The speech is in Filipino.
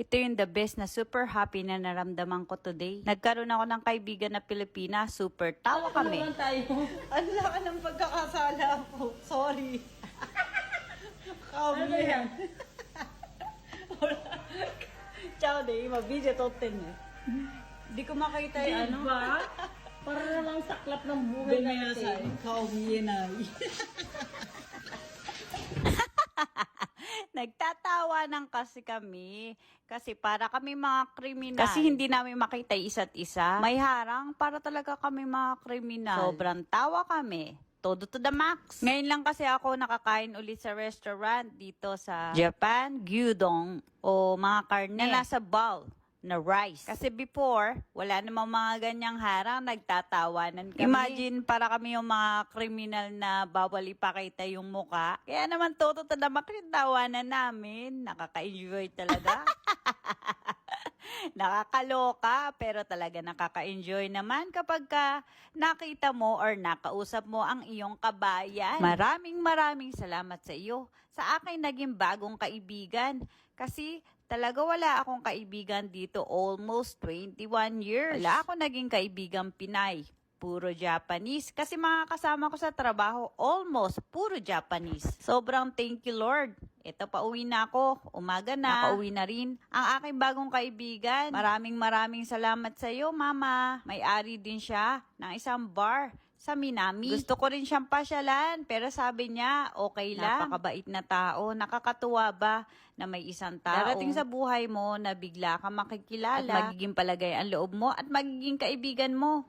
Ito yung the best na super happy na naramdaman ko today. Nagkaroon ako ng kaibigan na Pilipina, super tawa kami. Ano tayo? Ang laki ng pagkakasala ko. Sorry. Kami. Ano yan? Ciao, day. Mabidyo toten eh. Di ko makita yung ano. Diba? Para namang saklap ng buhay Binayasay. Kami ay. Nagtatawanan kasi kami. Kasi para kami mga kriminal. Kasi hindi namin makita isa't isa. May harang para talaga kami mga kriminal. Sobrang tawa kami. Todo to the max. Ngayon lang kasi ako nakakain ulit sa restaurant dito sa Japan, gyudon o mga karne na nasa bowl na rice. Kasi before, wala namang mga ganyang harang, nagtatawanan kami. Imagine, para kami yung mga kriminal na bawal ipakita yung muka. Kaya naman, toto na makitawanan namin. Nakaka-enjoy talaga. Nakakaloka, pero talaga nakaka-enjoy naman kapag ka nakita mo or nakausap mo ang iyong kabayan. Maraming maraming salamat sa iyo. Sa akin naging bagong kaibigan. Kasi talaga wala akong kaibigan dito almost 21 years. Wala ako naging kaibigang Pinay puro Japanese. Kasi mga kasama ko sa trabaho, almost puro Japanese. Sobrang thank you, Lord. Ito, pauwi na ako. Umaga na. Nakauwi na rin. Ang aking bagong kaibigan. Maraming maraming salamat sa iyo, Mama. May-ari din siya ng isang bar sa Minami. Gusto ko rin siyang pasyalan, pero sabi niya, okay lang. Napakabait na tao. Nakakatuwa ba na may isang tao? Darating sa buhay mo na bigla ka makikilala. At magiging palagay ang loob mo at magiging kaibigan mo.